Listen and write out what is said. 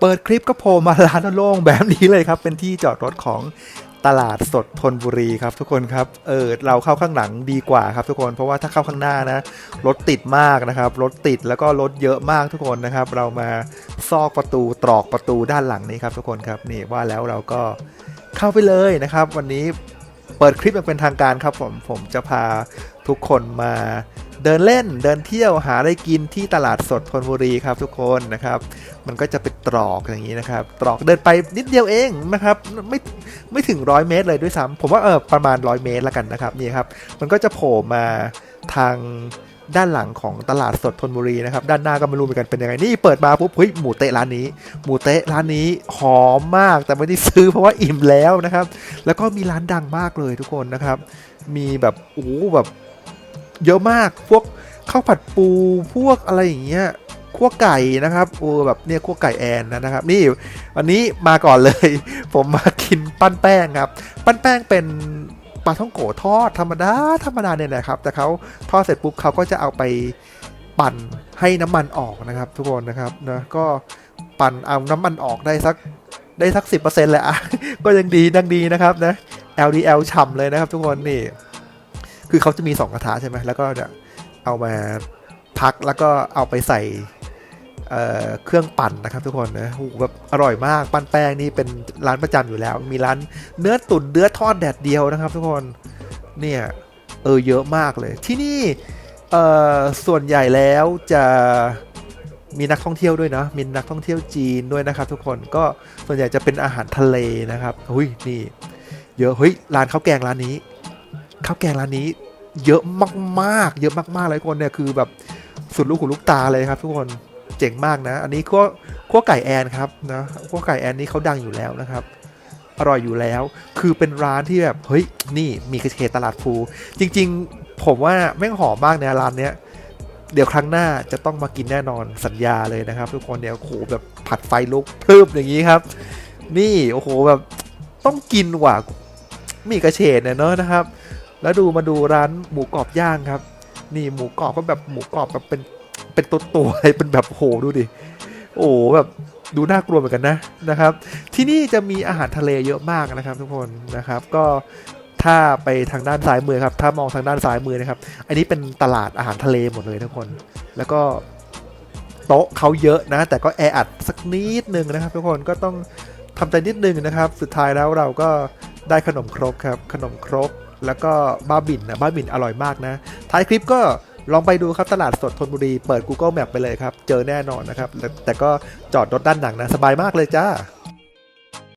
เปิดคลิปก็โผล่มาร้านโล่งแบบนี้เลยครับ เป็นที่จอดรถของตลาดสดธนบุรีครับทุกคนครับ เออเราเข้าข้างหลังดีกว่าครับทุกคน เพราะว่าถ้าเข้าข้างหน้านะรถติดมากนะครับ รถติดแล้วก็รถเยอะมากทุกคนนะครับ เรามาซอกประตูตรอกประตูด้านหลังนี้ครับทุกคนครับนี่ว่าแล้วเราก็เข้าไปเลยนะครับ วันนี้ เปิดคลิปอย่างเป็นทางการครับผมผมจะพาทุกคนมาเดินเล่นเดินเที่ยวหาอะไรกินที่ตลาดสดธนบุรีครับทุกคนนะครับ มันก็จะเป็นตรอกอย่างนี้นะครับ ตรอกเดินไปนิดเดียวเองนะครับ ไม่ไม่ถึงร้อยเมตรเลยด้วยซ้ำผมว่าเออประมาณร้อยเมตรละกันนะครับนี่ครับ มันก็จะโผล่มาทาง ด้านหลังของตลาดสดธนบุรีนะครับ ด้านหน้าก็ไม่รู้เหมือนกันเป็นยังไง นี่เปิดมาปุ๊บเฮ้ยหมูเตะร้านนี้ หมูเตะร้านนี้หอมมากแต่ไม่ได้ซื้อเพราะว่าอิ่มแล้วนะครับ แล้วก็มีร้านดังมากเลยทุกคนนะครับ มีแบบโอ้โหแบบเยอะมากพวกข้าวผัดปูพวกอะไรอย่างเงี้ยคั่วไก่นะครับโอ้แบบเนี่ยคั่วไก่แอนนะครับ นี่วันนี้มาก่อนเลย ผมมากินปั้นแป้งครับ ปั้นแป้งเป็น ลาท่องโกทอดธรรมดาธรรมดาเนี่ยนะครับ แต่เขาทอดเสร็จปุ๊บเขาก็จะเอาไปปั่นให้น้ำมันออกนะครับ ทุกคนนะครับนะก็ปั่นเอาน้ำมันออกได้สักได้สักสิบเปอร์เซ็นต์แหละอะก็ยังดีดังดีนะครับนะ LDL ฉ่ำเลยนะครับ ทุกคนนี่ คือเขาจะมีสองกระทะใช่ไหมแล้วก็จะเอามาพักแล้วก็เอาไปใส่ เเครื่องปั่นนะครับทุกคนนะโอ้โหแบบอร่อยมากปั้นแป้งนี่เป็นร้านประจำอยู่แล้ว มีร้านเนื้อตุ๋นเนื้อทอดแดดเดียวนะครับทุกคนเนี่ยเออเยอะมากเลย ที่นี่ส่วนใหญ่แล้วจะมีนักท่องเที่ยวด้วยนะมีนักท่องเที่ยวจีนด้วยนะครับ ทุกคนก็ส่วนใหญ่จะเป็นอาหารทะเลนะครับหุ้ยนี่เยอะเฮ้ยร้านข้าวแกงร้านนี้ข้าวแกงร้านนี้ เยอะมากๆ เยอะมากๆเลยคนเนี่ยคือแบบสุดลูกหูลูกตาเลยครับ ทุกคน เจ๋งมากนะ อันนี้คั่วคั่วไก่แอนครับนะคั่วไก่แอนนี่เขาดังอยู่แล้วนะครับ อร่อยอยู่แล้ว คือเป็นร้านที่แบบ เฮ้ย นี่มีกระเทตลาดภูจริง ๆ ผมว่าแม่งหอมมากนะร้านเนี้ย เดี๋ยวครั้งหน้าจะต้องมากินแน่นอนสัญญาเลยนะครับ ทุกคนเนี่ยโอ้โหแบบผัดไฟลุกพรึบอย่างนี้ครับ นี่โอ้โหแบบต้องกินว่ะมีกระเฉดเนี่ยเนอะนะครับ แล้วดูมาดูร้านหมูกรอบย่างครับ นี่หมูกรอบก็แบบหมูกรอบแบบเป็น เป็นตัวตัวๆเลยเป็นแบบโหดูดิโอ้โหแบบดูน่ากลัวเหมือนกันนะนะครับ ที่นี่จะมีอาหารทะเลเยอะมากนะครับ ทุกคนนะครับ ก็ถ้าไปทางด้านซ้ายมือครับ ถ้ามองทางด้านซ้ายมือนะครับ อันนี้เป็นตลาดอาหารทะเลหมดเลยทุกคน แล้วก็โต๊ะเขาเยอะนะ แต่ก็แออัดสักนิดนึงนะครับ ทุกคนก็ต้องทำใจนิดนึงนะครับ สุดท้ายแล้วเราก็ได้ขนมครกครับ ขนมครกแล้วก็บ้าบินนะบ้าบินอร่อยมากนะ ท้ายคลิปก็ ลองไปดูครับตลาดสดธนบุรี เปิด Google Map ไปเลยครับ เจอแน่นอนนะครับ แต่แต่ก็จอดรถด้านหนังนะ สบายมากเลยจ้า